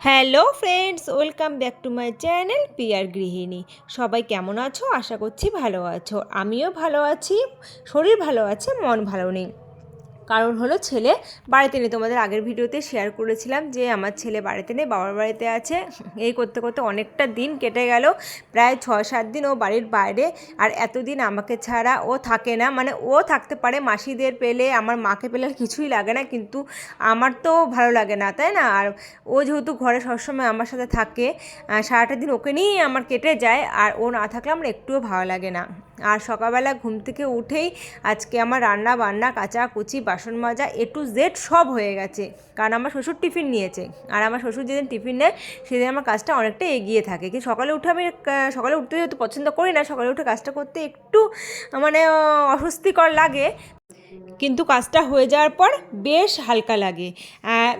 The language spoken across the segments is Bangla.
Hello friends, welcome back to my channel peer গৃহিণী। সবাই কেমন আছো? আশা করছি ভালো আছো। আমিও ভালো আছি, শরীর ভালো আছে, মন ভালো নেই। কারণ হলো ছেলে বাড়িতে নেই। তোমাদের আগের ভিডিওতে শেয়ার করেছিলাম যে আমার ছেলে বাড়িতে নেই, বাবার বাড়িতে আছে। এই করতে করতে অনেকটা দিন কেটে গেল, প্রায় ছয় সাত দিন ও বাড়ির বাইরে। আর এতদিন আমাকে ছাড়া ও থাকে না। মানে ও থাকতে পারে মাসিদের পেলে, আমার মাকে পেলে কিছুই লাগে না। কিন্তু আমার তো ভালো লাগে না, তাই না? আর ও যেহেতু ঘরে সবসময় আমার সাথে থাকে সারাটা দিন ওকে নিয়েই আমার কেটে যায়। আর ও না থাকলে আমার একটুও ভালো লাগে না। আর সকালবেলা ঘুম থেকে উঠেই আজকে আমার রান্না বান্না কাচা কুচি বাসন মাজা এ টু জেড সব হয়ে গেছে। কারণ আমার শ্বশুর টিফিন নিয়েছে। আর আমার শ্বশুর যেদিন টিফিন নেয়, সেদিন আমার কাজটা অনেকটা এগিয়ে থাকে। কিন্তু সকালে উঠে আমি সকালে উঠতে যেহেতু পছন্দ করি না, সকালে উঠে কাজটা করতে একটু মানে অস্বস্তিকর লাগে। কিন্তু কাজটা হয়ে যাওয়ার পর বেশ হালকা লাগে।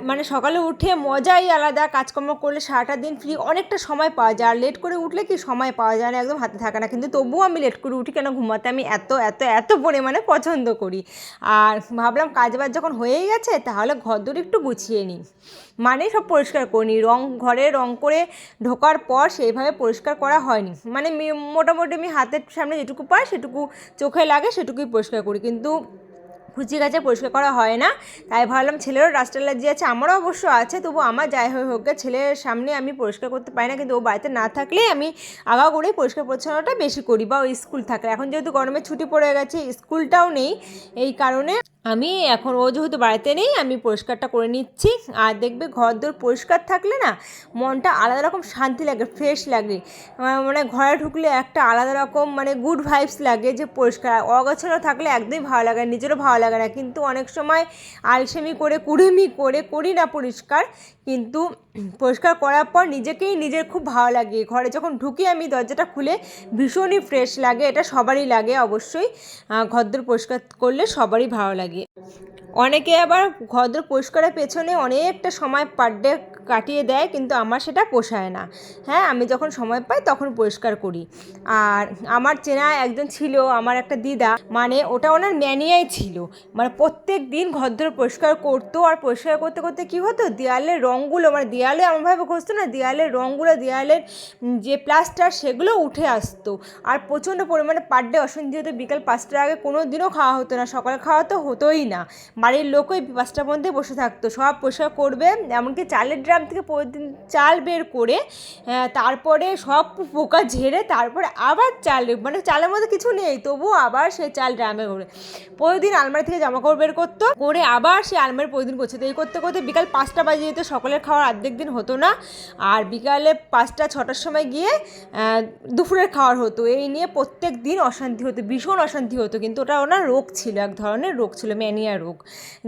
মানে সকালে উঠে মজাই আলাদা, কাজকর্ম করলে সারাটা দিন ফ্রি অনেকটা সময় পাওয়া যায়। আর লেট করে উঠলে কি সময় পাওয়া যায় না, একদম হাতে থাকে না। কিন্তু তবুও আমি লেট করে উঠি কেন ঘুমাতে? আমি এত এত এত পরিমাণে পছন্দ করি। আর ভাবলাম কাজবাজ যখন হয়েই গেছে, তাহলে ঘর ঘরদোর একটু গুছিয়ে নিই। মানে সব পরিষ্কার করিনি রং, ঘরে রং করে ঢোকার পর সেইভাবে পরিষ্কার করা হয়নি। মানে মোটামুটি আমি হাতের সামনে যেটুকু পাই সেটুকু চোখে লাগে, সেটুকুই পরিষ্কার করি। কিন্তু কুচি গাছে পরিষ্কার করা হয় না। তাই ভাবলাম ছেলেরও রাস্ট অ্যালার্জি আছে, আমারও অবশ্য আছে, তবু আমার যাই হয়ে হোক ছেলের সামনে আমি পরিষ্কার করতে পারি না, কিন্তু ও বাড়িতে না থাকলে আমি আগা করেই পরিষ্কার পরিচ্ছন্নটা বেশি করি বা ওই স্কুল থাকলে এখন যেহেতু গরমের ছুটি পড়ে গেছে, স্কুলটাও নেই, এই কারণে আমি এখন ও যেহেতু বাড়িতে নেই, আমি পরিষ্কারটা করে নিচ্ছি। আর দেখবে ঘর দোর পরিষ্কার থাকলে না, মনটা আলাদা রকম শান্তি লাগে, ফ্রেশ লাগে। মানে ঘরে ঢুকলে একটা আলাদা রকম মানে গুড ভাইবস লাগে যে পরিষ্কার, অগোছালো থাকলে একদমই ভালো লাগে নিজেরও ভালো লাগে না কিন্তু অনেক সময় আলসেমি করে, কুড়েমি করে, করি না পরিষ্কার। কিন্তু পরিষ্কার করার পর নিজেকেই নিজের খুব ভালো লাগে। ঘরে যখন ঢুকি আমি দরজাটা খুলে ভীষণই ফ্রেশ লাগে, এটা সবারই লাগে অবশ্যই। ঘরদোর পরিষ্কার করলে সবারই ভালো লাগে। অনেকে আবার ঘরদোর পরিষ্কারের পেছনে অনেকটা সময় পার ডে কাটিয়ে দেয় কিন্তু আমার সেটা পোষায় না। হ্যাঁ আমি যখন সময় পাই তখন পরিষ্কার করি। আর আমার চেনা একজন ছিল, আমার একটা দিদা মানে ওটা ওনার ম্যানিয়াই ছিল। মানে প্রত্যেক দিন ঘরদোর পরিষ্কার করতো আর পরিষ্কার করতে করতে কী হতো? দেয়ালের রঙগুলো মানে দেয়ালে এমনভাবে ঘষতো না, দেয়ালের রঙগুলো, দেয়ালের যে প্লাস্টার সেগুলো উঠে আসতো। আর প্রচণ্ড পরিমাণে পার ডে অসন্ধি হতো বিকাল পাঁচটার আগে কোনো দিনও খাওয়া হতো না, সকালে খাওয়া তো হতোই না। বাড়ির লোক ওই পাঁচটার মধ্যে বসে থাকতো, সব পরিষ্কার করবে, এমনকি চালের ড্রাম থেকে প্রতিদিন চাল বের করে তারপরে সব পোকা ঝেড়ে তারপরে আবার চাল মানে চালের মধ্যে কিছু নেই, তবুও আবার সে চাল ড্রামে করে। প্রতিদিন আলমারি থেকে জামা কাপড় বের করতো, করে আবার সে আলমারি প্রতিদিন করছে। এই করতে করতে বিকাল পাঁচটা বাজে যেত সকালের খাওয়ার অর্ধেক দিন হতো না, আর বিকালে পাঁচটা ছটার সময় গিয়ে দুপুরের খাওয়ার হতো। এই নিয়ে প্রত্যেক দিন অশান্তি হতো, ভীষণ অশান্তি হতো, কিন্তু ওটা ওনার রোগ ছিল, এক ধরনের রোগ ছিল ম্যানিয়া রোগ।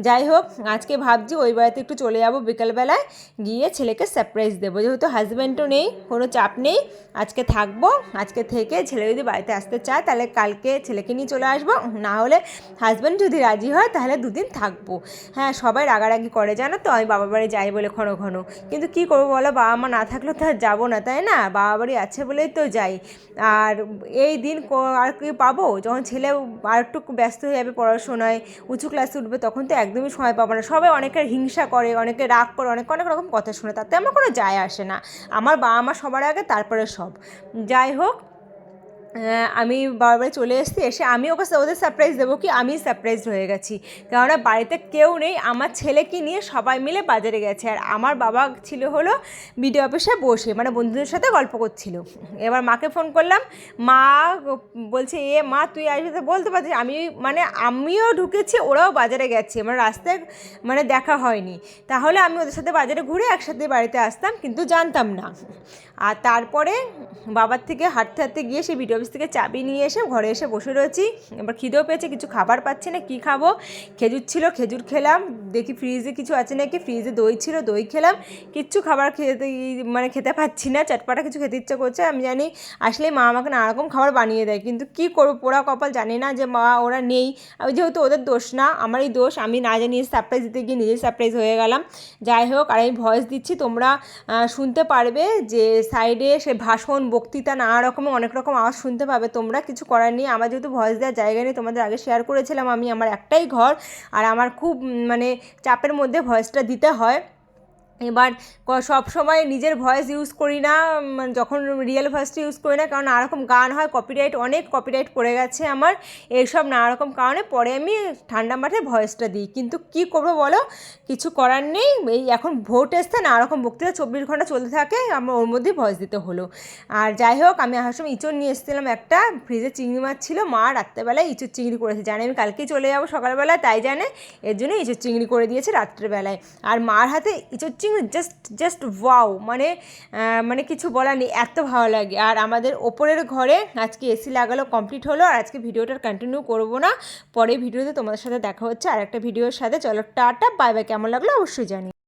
যাই হোক, আজকে ভাবছি ওই বাড়িতে একটু চলে যাব বিকালবেলায়, গিয়ে ছেলেকে সারপ্রাইজ দেবো। যেহেতু হাজব্যান্ডও নেই, কোনো চাপ নেই, আজকে থাকব, আজকে থেকে ছেলে যদি বাড়িতে আসতে চায়, তাহলে কালকে ছেলেকে নিয়ে চলে আসব। না হলে হাজব্যান্ড যদি রাজি হয়, তাহলে দুদিন থাকব। হ্যাঁ সবাই রাগারাগি করে জানো তো, আমি বাবার বাড়ি যাই বলে ঘন ঘন। কিন্তু কি করব বলো, বাবা মা না থাকলে তো আর যাব না, তাই না? বাবা বাড়ি আছে বলেই তো যাই। আর এই দিন আর কি পাবো? যখন ছেলে আর একটু ব্যস্ত হয়ে যাবে পড়াশোনায়, উঁচু ক্লাসে উঠবে, তখন তো একদমই সময় পাবো না। সবাই অনেকের হিংসা করে, অনেকে রাগ করে, অনেক অনেক রকম কথা শুনে তাতে আমার কোনো যায় আসে না। আমার বাবা মা সবার আগে, তারপরে সব। যাই হোক আমি বারবার চলে এসেছি, এসে আমি ওকে ওদের সারপ্রাইজ দেবো কি আমি সারপ্রাইজ হয়ে গেছি। কেননা বাড়িতে কেউ নেই, আমার ছেলেকে নিয়ে সবাই মিলে বাজারে গেছে। আর আমার বাবা ছিল হলো বিডিও অফিসে বসে মানে বন্ধুদের সাথে গল্প করছিল। এবার মাকে ফোন করলাম, মা বলছে, এ মা, তুই আসবি তো বলতে পারছিস, আমি মানে আমিও ঢুকেছি, ওরাও বাজারে গেছে মানে রাস্তায় মানে দেখা হয়নি। তাহলে আমি ওদের সাথে বাজারে ঘুরে একসাথে বাড়িতে আসতাম, কিন্তু জানতাম না। আর তারপরে বাবার থেকে হাঁটতে হাঁটতে গিয়ে সেই ভিডিও অফিস থেকে চাবি নিয়ে এসে ঘরে এসে বসে রয়েছি। এবার খিদেও পেয়েছে, কিছু খাবার পাচ্ছি না, কী খাব? খেজুর ছিল, খেজুর খেলাম দেখি ফ্রিজে কিছু আছে নাকি? ফ্রিজে দই ছিল, দই খেলাম। কিচ্ছু খাবার খেতে মানে খেতে পাচ্ছি না। চটপাটা কিছু খেতে ইচ্ছা করছে। আমি জানি আসলে মা আমাকে নানারকম খাবার বানিয়ে দেয়। কিন্তু কি করব? পোড়া কপাল জানি না যে মা ওরা নেই। আমি যেহেতু ওদের দোষ না, আমারই দোষ। আমি না জানিয়ে সারপ্রাইজ দিতে গিয়ে নিজেই সারপ্রাইজ হয়ে গেলাম। যাই হোক, আর আমি ভয়েস দিচ্ছি, তোমরা শুনতে পারবে যে সাইডে সে ভাষণ, বক্তৃতা নানা রকমের অনেক রকম আওয়াজ শুনতে পাবে। তোমরা কিছু করার নেই। আমার যেহেতু ভয়েস দেওয়ার জায়গা নেই, তোমাদের আগে শেয়ার করেছিলাম আমি আমার একটাই ঘর। আর আমার খুব মানে চাপের মধ্যে ভয়েসটা দিতে হয়। এবার সব সময় নিজের ভয়েস ইউজ করি না যখন রিয়েল ভয়েসটা ইউজ করি না, কারণ নানা রকম গান হয় কপিরাইট অনেক কপিরাইট পড়ে গেছে আমার, এইসব নানা রকম কারণে পরে আমি ঠান্ডা মাঠে ভয়েসটা দিই। কিন্তু কি করব বলো? কিছু করার নেই, এই এখন ভোট এসছে নানা রকম বক্তৃতা, চব্বিশ ঘণ্টা চলতে থাকে, আমার ওর মধ্যেই ভয়েস দিতে হলো। আর যাই হোক, আমি আসার সময় ইঁচড় নিয়ে এসেছিলাম একটা ফ্রিজে চিংড়ি মাছ ছিল, মা রাত্রেবেলায় ইঁচড় চিংড়ি করেছে। জানে আমি কালকেই চলে যাব সকালবেলা তাই জানে, এর জন্য ইঁচড় চিংড়ি করে দিয়েছে রাত্রেবেলায়। আর মার হাতে ইঁচড় চিংড়ি জাস্ট জাস্ট ওয়াও মানে মানে কিছু বলার নেই, এত ভালো লাগে। আর আমাদের ওপরের ঘরে আজকে এসি লাগালো কমপ্লিট হলো, আর আজকে ভিডিওটা কন্টিনিউ করব না। পরে ভিডিওতে তোমাদের সাথে দেখা হচ্ছে আর একটা ভিডিওর সাথে। চলো, টাটা বাই বাই কেমন লাগল? অবশ্যই জানি